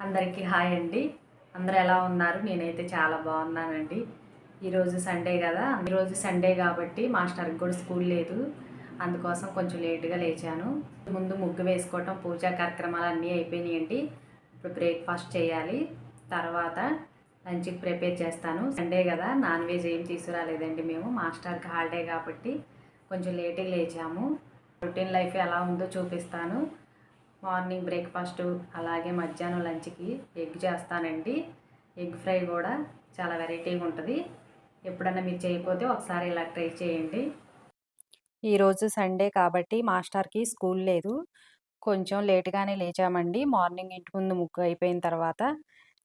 అందరికీ హాయ్ అండి. అందరూ ఎలా ఉన్నారు? నేనైతే చాలా బాగున్నానండి. ఈరోజు సండే కదా. ఈరోజు సండే కాబట్టి మాస్టర్కి కూడా స్కూల్ లేదు. అందుకోసం కొంచెం లేటుగా లేచాను. ముందు ముగ్గు వేసుకోవటం పూజా కార్యక్రమాలు అన్నీ అయిపోయినాయండి. ఇప్పుడు బ్రేక్ఫాస్ట్ చేయాలి. తర్వాత లంచ్కి ప్రిపేర్ చేస్తాను. సండే కదా. నాన్ వెజ్ ఏం తీసుకురాలేదండి మేము. మాస్టర్కి హాలిడే కాబట్టి కొంచెం లేట్గా లేచాము. రొటీన్ లైఫ్ ఎలా ఉందో చూపిస్తాను. మార్నింగ్ బ్రేక్ఫాస్ట్ అలాగే మధ్యాహ్నం లంచ్కి ఎగ్ చేస్తానండి. ఎగ్ ఫ్రై కూడా చాలా వెరైటీగా ఉంటుంది. ఎప్పుడన్నా మీరు చేయకపోతే ఒకసారి ఇలా ట్రై చేయండి. ఈరోజు సండే కాబట్టి మాస్టర్కి స్కూల్ లేదు. కొంచెం లేట్గానే లేచామండి. మార్నింగ్ ఇంటి ముందు ముగ్గు అయిపోయిన తర్వాత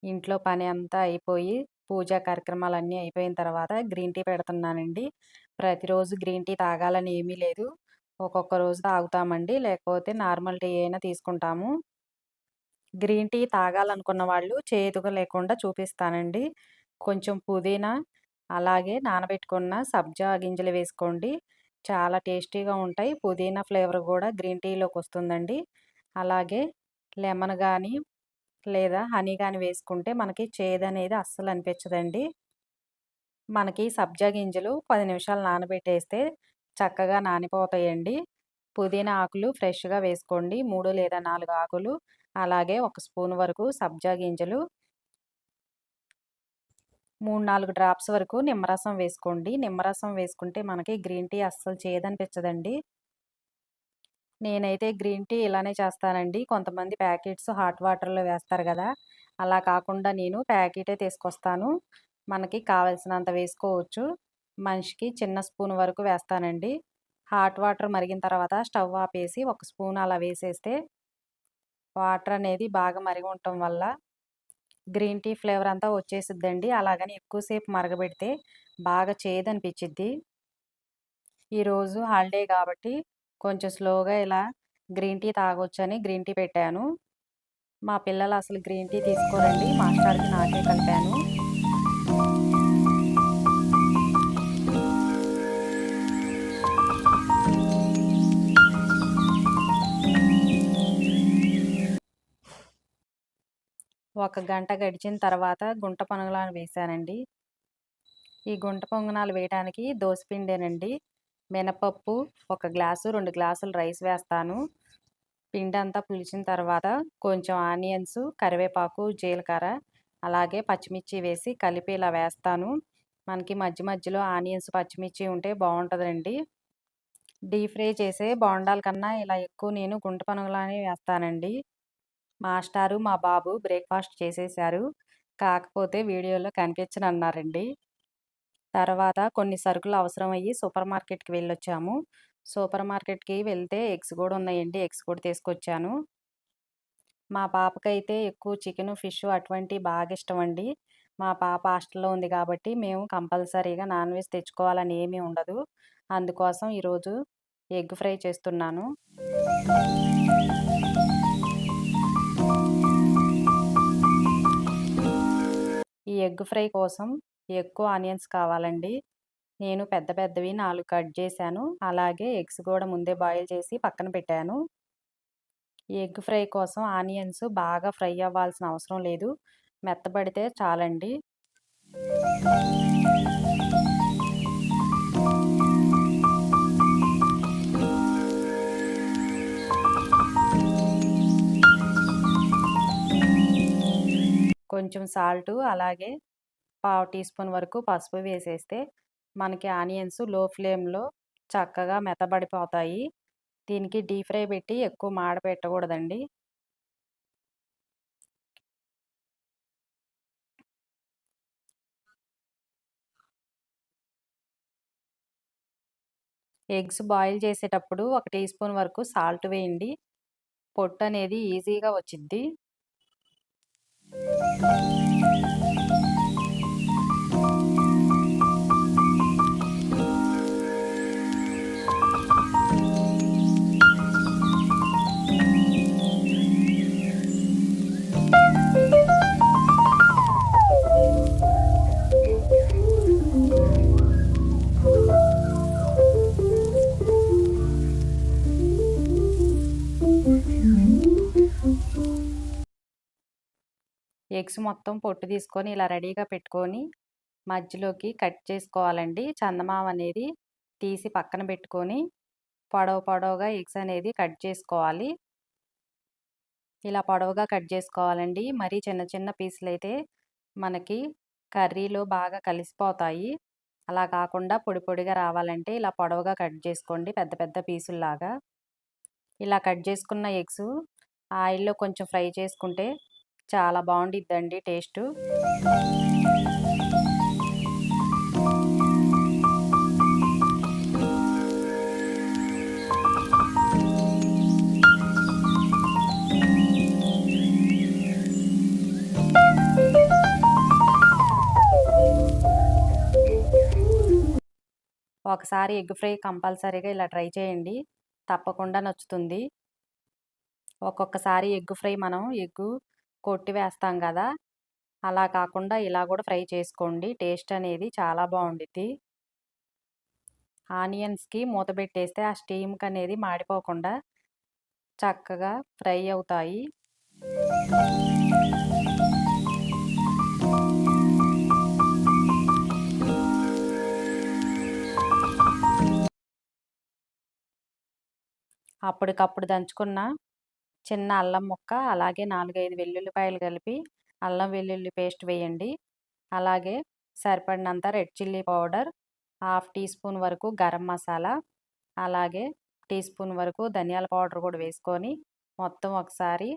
ఇంట్లో పని అంతా అయిపోయి పూజా కార్యక్రమాలు అన్నీ అయిపోయిన తర్వాత గ్రీన్ టీ పెడుతున్నానండి. ప్రతిరోజు గ్రీన్ టీ తాగాలని ఏమీ లేదు. ఒక్కొక్క రోజు తాగుతామండి. లేకపోతే నార్మల్ టీ అయినా తీసుకుంటాము. గ్రీన్ టీ తాగాలనుకున్న వాళ్ళు చేదుగా లేకుండా చూపిస్తానండి. కొంచెం పుదీనా అలాగే నానబెట్టుకున్న సబ్జా గింజలు వేసుకోండి. చాలా టేస్టీగా ఉంటాయి. పుదీనా ఫ్లేవర్ కూడా గ్రీన్ టీలోకి వస్తుందండి. అలాగే లెమన్ కానీ లేదా హనీ కానీ వేసుకుంటే మనకి చేదు అనేది అస్సలు అనిపించదండి. మనకి సబ్జా గింజలు పది నిమిషాలు నానబెట్టేస్తే చక్కగా నానిపోతాయండి. పుదీనా ఆకులు ఫ్రెష్గా వేసుకోండి. మూడు లేదా నాలుగు ఆకులు. అలాగే ఒక స్పూన్ వరకు సబ్జా గింజలు. మూడు నాలుగు డ్రాప్స్ వరకు నిమ్మరసం వేసుకోండి. నిమ్మరసం వేసుకుంటే మనకి గ్రీన్ టీ అస్సలు చేయదనిపించదండి. నేనైతే గ్రీన్ టీ ఇలానే చేస్తానండి. కొంతమంది ప్యాకెట్స్ హాట్ వాటర్లో వేస్తారు కదా! అలా కాకుండా నేను ప్యాకెటే తీసుకొస్తాను. మనకి కావలసినంత వేసుకోవచ్చు. మనిషికి చిన్న స్పూన్ వరకు వేస్తానండి. హాట్ వాటర్ మరిగిన తర్వాత స్టవ్ ఆపేసి ఒక స్పూన్ అలా వేసేస్తే వాటర్ అనేది బాగా మరిగి ఉండటం వల్ల గ్రీన్ టీ ఫ్లేవర్ అంతా వచ్చేసిద్దండి. అలాగని ఎక్కువసేపు మరగబెడితే బాగా చేదనిపించిద్ది ఈరోజు హాలిడే కాబట్టి కొంచెం స్లోగా ఇలా గ్రీన్ టీ తాగొచ్చని గ్రీన్ టీ పెట్టాను. మా పిల్లలు అసలు గ్రీన్ టీ తీసుకోరండి. మాస్టర్కి నాకే కలిపాను. ఒక గంట గడిచిన తర్వాత గుంట పొంగనాలు వేశానండి ఈ గుంట పొంగనాలు వేయడానికి దోసపిండేనండి మినపప్పు ఒక గ్లాసు రెండు గ్లాసులు రైస్ వేస్తాను. పిండి అంతా పులిచిన తర్వాత కొంచెం ఆనియన్స్ కరివేపాకు జీలకర్ర అలాగే పచ్చిమిర్చి వేసి కలిపి ఇలా వేస్తాను. మనకి మధ్య మధ్యలో ఆనియన్స్ పచ్చిమిర్చి ఉంటే బాగుంటుందండి. డీప్ ఫ్రై చేసే బోండాల కన్నా ఇలా ఎక్కువ నేను గుంట పనుగులానే వేస్తానండి. మాస్టారు మా బాబు బ్రేక్ఫాస్ట్ చేసేసారు. కాకపోతే వీడియోలో కనిపించను అన్నారండి తర్వాత కొన్ని సరుకులు అవసరం అయ్యి సూపర్ మార్కెట్కి వెళ్ళొచ్చాము. సూపర్ మార్కెట్కి వెళ్తే ఎగ్స్ కూడా ఉన్నాయండి. ఎగ్స్ కూడా తీసుకొచ్చాను. మా పాపకైతే ఎక్కువ చికెన్ ఫిష్ అటువంటివి బాగా ఇష్టం అండి మా పాప హాస్టల్లో ఉంది కాబట్టి మేము కంపల్సరీగా నాన్ వెజ్ తెచ్చుకోవాలని ఏమీ ఉండదు. అందుకోసం ఈరోజు ఎగ్ ఫ్రై చేస్తున్నాను. ఎగ్ ఫ్రై కోసం ఎక్కువ ఆనియన్స్ కావాలండి. నేను పెద్ద పెద్దవి నాలుగు కట్ చేశాను. అలాగే ఎగ్స్ కూడా ముందే బాయిల్ చేసి పక్కన పెట్టాను. ఎగ్ ఫ్రై కోసం ఆనియన్స్ బాగా ఫ్రై అవ్వాల్సిన అవసరం లేదు. మెత్తబడితే చాలండి. కొంచెం సాల్ట్ అలాగే పావు టీ స్పూన్ వరకు పసుపు వేసేస్తే మనకి ఆనియన్స్లో ఫ్లేమ్లో చక్కగా మెత్తబడిపోతాయి. దీనికి డీప్ ఫ్రై పెట్టి ఎక్కువ మాడ పెట్టకూడదండి. ఎగ్స్ బాయిల్ చేసేటప్పుడు ఒక టీ స్పూన్ వరకు సాల్ట్ వేయండి. పొట్టు అనేది ఈజీగా వచ్చిద్ది. Thank you. ఎగ్స్ మొత్తం పొట్టు తీసుకొని ఇలా రెడీగా పెట్టుకొని మధ్యలోకి కట్ చేసుకోవాలండి. చందమామ అనేది తీసి పక్కన పెట్టుకొని పొడవు పొడవుగా ఎగ్స్ అనేది కట్ చేసుకోవాలి. ఇలా పొడవుగా కట్ చేసుకోవాలండి. మరీ చిన్న చిన్న పీసులు అయితే మనకి కర్రీలో బాగా కలిసిపోతాయి. అలా కాకుండా పొడి పొడిగా రావాలంటే ఇలా పొడవుగా కట్ చేసుకోండి. పెద్ద పెద్ద పీసుల్లాగా. ఇలా కట్ చేసుకున్న ఎగ్స్ ఆయిల్లో కొంచెం ఫ్రై చేసుకుంటే చాలా బాగుండిద్దండి టేస్ట్. ఒకసారి ఎగ్ ఫ్రై కంపల్సరీగా ఇలా ట్రై చేయండి. తప్పకుండా నచ్చుతుంది. ఒక్కొక్కసారి ఎగ్ ఫ్రై మనం ఎగ్గు కొట్టి వేస్తాం కదా! అలా కాకుండా ఇలా కూడా ఫ్రై చేసుకోండి. టేస్ట్ అనేది చాలా బాగుండిద్ది. ఆనియన్స్కి మూత పెట్టేస్తే ఆ స్టీమ్కి అనేది మాడిపోకుండా చక్కగా ఫ్రై అవుతాయి. అప్పటికప్పుడు దంచుకున్న చిన్న అల్లం ముక్క అలాగే నాలుగైదు వెల్లుల్లిపాయలు కలిపి అల్లం వెల్లుల్లి పేస్ట్ వేయండి. అలాగే సరిపడినంత red chilli powder half teaspoon వరకు గరం మసాలా అలాగే టీ స్పూన్ వరకు ధనియాల పౌడర్ కూడా వేసుకొని మొత్తం ఒకసారి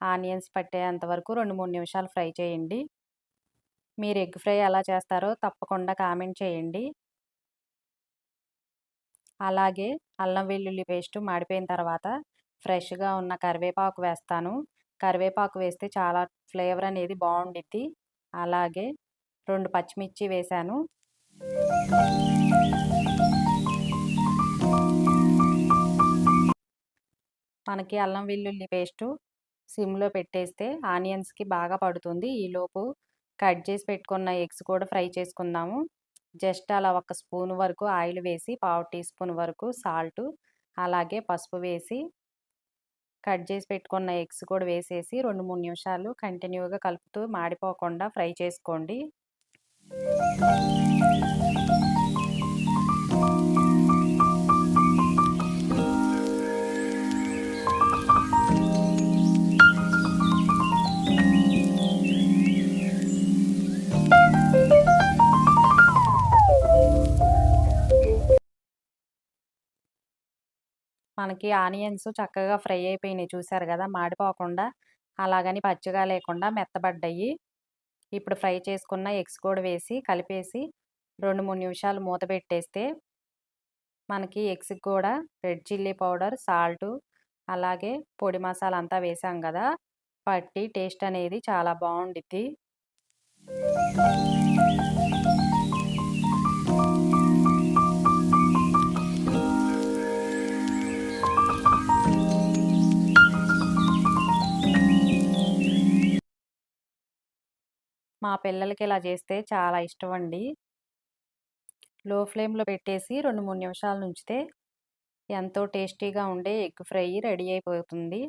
ఆనియన్స్ పట్టేంత వరకు రెండు మూడు నిమిషాలు ఫ్రై చేయండి. మీరు ఎగ్ ఫ్రై ఎలా చేస్తారో తప్పకుండా కామెంట్ చేయండి. అలాగే అల్లం వెల్లుల్లి పేస్ట్ మాడిపోయిన తర్వాత ఫ్రెష్గా ఉన్న కరివేపాకు వేస్తాను. కరివేపాకు వేస్తే చాలా ఫ్లేవర్ అనేది బాగుండిద్ది. అలాగే రెండు పచ్చిమిర్చి వేశాను మనకి అల్లం వెల్లుల్లి పేస్టు సిమ్లో పెట్టేస్తే ఆనియన్స్కి బాగా పడుతుంది. ఈలోపు కట్ చేసి పెట్టుకున్న ఎగ్స్ కూడా ఫ్రై చేసుకుందాము. జస్ట్ అలా ఒక స్పూన్ వరకు ఆయిల్ వేసి పావు టీ స్పూన్ వరకు సాల్ట్ అలాగే పసుపు వేసి కట్ చేసి పెట్టుకున్న ఎగ్స్ కూడా వేసేసి రెండు మూడు నిమిషాలు కంటిన్యూగా కలుపుతూ మాడిపోకుండా ఫ్రై చేసుకోండి. మనకి ఆనియన్స్ చక్కగా ఫ్రై అయిపోయినాయి చూసారు కదా! మాడిపోకుండా అలాగని పచ్చిగా లేకుండా మెత్తబడ్డాయి. ఇప్పుడు ఫ్రై చేసుకున్న ఎగ్స్ కూడా వేసి కలిపేసి రెండు మూడు నిమిషాలు మూత పెట్టేస్తే మనకి ఎగ్స్కి కూడా రెడ్ చిల్లీ పౌడర్ సాల్టు అలాగే పొడి మసాలా అంతా వేసాం కదా! పట్టి టేస్ట్ అనేది చాలా బాగుండిద్ది. మా పిల్లలకి ఇలా చేస్తే చాలా ఇష్టం అండి లో ఫ్లేమ్లో పెట్టేసి రెండు మూడు నిమిషాలు ఉంచితే ఎంతో టేస్టీగా ఉండే ఎగ్ ఫ్రై రెడీ అయిపోతుంది.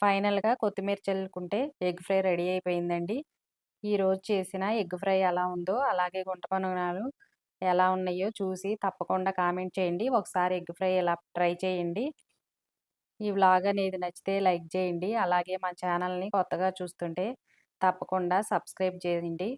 ఫైనల్గా కొత్తిమీర చల్లుకుంటే ఎగ్ ఫ్రై రెడీ అయిపోయిందండి. ఈరోజు చేసిన ఎగ్ ఫ్రై ఎలా ఉందో అలాగే గుంట పనునాలు ఎలా ఉన్నాయో చూసి తప్పకుండా కామెంట్ చేయండి. ఒకసారి ఎగ్ ఫ్రై ఎలా ట్రై చేయండి. ఈ వ్లాగ్ అనేది నచ్చితే లైక్ చేయండి. అలాగే మా ఛానల్ని కొత్తగా చూస్తుంటే తప్పకుండా సబ్స్క్రైబ్ చేయండి.